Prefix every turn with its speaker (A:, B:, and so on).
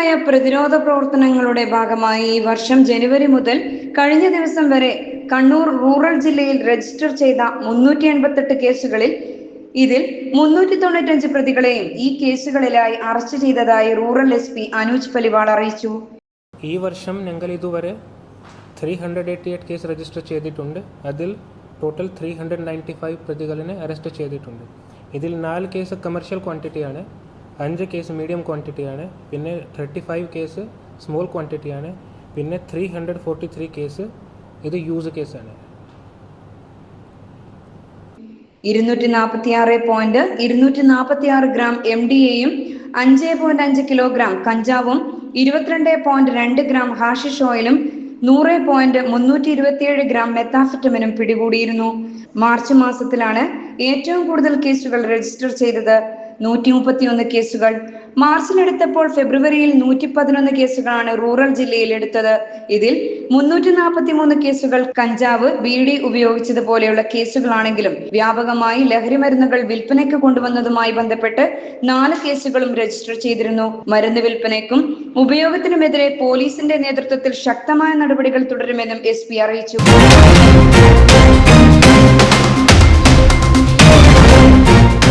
A: തുടർച്ചയായ പ്രതിരോധ പ്രവർത്തനങ്ങളുടെ ഭാഗമായി ഈ വർഷം ജനുവരി മുതൽ കഴിഞ്ഞ ദിവസം വരെ കണ്ണൂർ റൂറൽ ജില്ലയിൽ രജിസ്റ്റർ ചെയ്ത മുന്നൂറ്റി എൺപത്തെട്ട് കേസുകളിൽ ഇതിൽ മുന്നൂറ്റി തൊണ്ണൂറ്റഞ്ച് പ്രതികളെയും ഈ കേസുകളിലായി അറസ്റ്റ് ചെയ്തതായി rural S P Anuj Paliwal അറിയിച്ചു.
B: ഈ വർഷം ഞങ്ങൾ ഇതുവരെ three hundred eighty eight case register ചെയ്തിട്ടുണ്ട്. അതിൽ total three hundred ninety five പ്രതികളിനെ arrest ചെയ്തിട്ടുണ്ട്. ഇതിൽ നാല് കേസ് കമേഴ്ഷ്യൽ ക്വാണ്ടിറ്റിയാണ് അഞ്ച് കേസ് മീഡിയം ക്വാണ്ടിറ്റിയാണ് പിന്നെ തേർട്ടി ഫൈവ് കേസ് സ്മോൾ ക്വാണ്ടിറ്റിയാണ് പിന്നെ three hundred forty three case ഇത് യൂസ് കേസാണ്
A: ഇരുന്നൂറ്റി നാൽപ്പത്തി ആറ് പോയിന്റ് ഇരുന്നൂറ്റി നാൽപ്പത്തി ആറ് ഗ്രാം എം ഡി എയും അഞ്ച് പോയിന്റ് അഞ്ച് കിലോഗ്രാം കഞ്ചാവും ഇരുപത്തിരണ്ട് പോയിന്റ് രണ്ട് ഗ്രാം ഹാഷിഷ് ഓയിലും നൂറ് പോയിന്റ് മുന്നൂറ്റി ഇരുപത്തിയേഴ് ഗ്രാം മെത്താഫറ്റമിനും പിടികൂടിയിരുന്നു. മാർച്ച് മാസത്തിലാണ് ഏറ്റവും കൂടുതൽ കേസുകൾ രജിസ്റ്റർ ചെയ്തത് നൂറ്റി മുപ്പത്തിയൊന്ന് കേസുകൾ മാർച്ചിലെടുത്തപ്പോൾ ഫെബ്രുവരിയിൽ നൂറ്റി പതിനൊന്ന് കേസുകളാണ് റൂറൽ ജില്ലയിൽ എടുത്തത്. ഇതിൽ മുന്നൂറ്റി നാൽപ്പത്തി മൂന്ന് കേസുകൾ കഞ്ചാവ് ബീഡി ഉപയോഗിച്ചതുപോലെയുള്ള കേസുകളാണെങ്കിലും വ്യാപകമായി ലഹരി മരുന്നുകൾ വിൽപ്പനയ്ക്ക് കൊണ്ടുവന്നതുമായി ബന്ധപ്പെട്ട് നാല് കേസുകളും രജിസ്റ്റർ ചെയ്തിരുന്നു. മരുന്ന് വിൽപ്പനയ്ക്കും ഉപയോഗത്തിനുമെതിരെ പോലീസിന്റെ നേതൃത്വത്തിൽ ശക്തമായ നടപടികൾ തുടരുമെന്നും എസ് അറിയിച്ചു.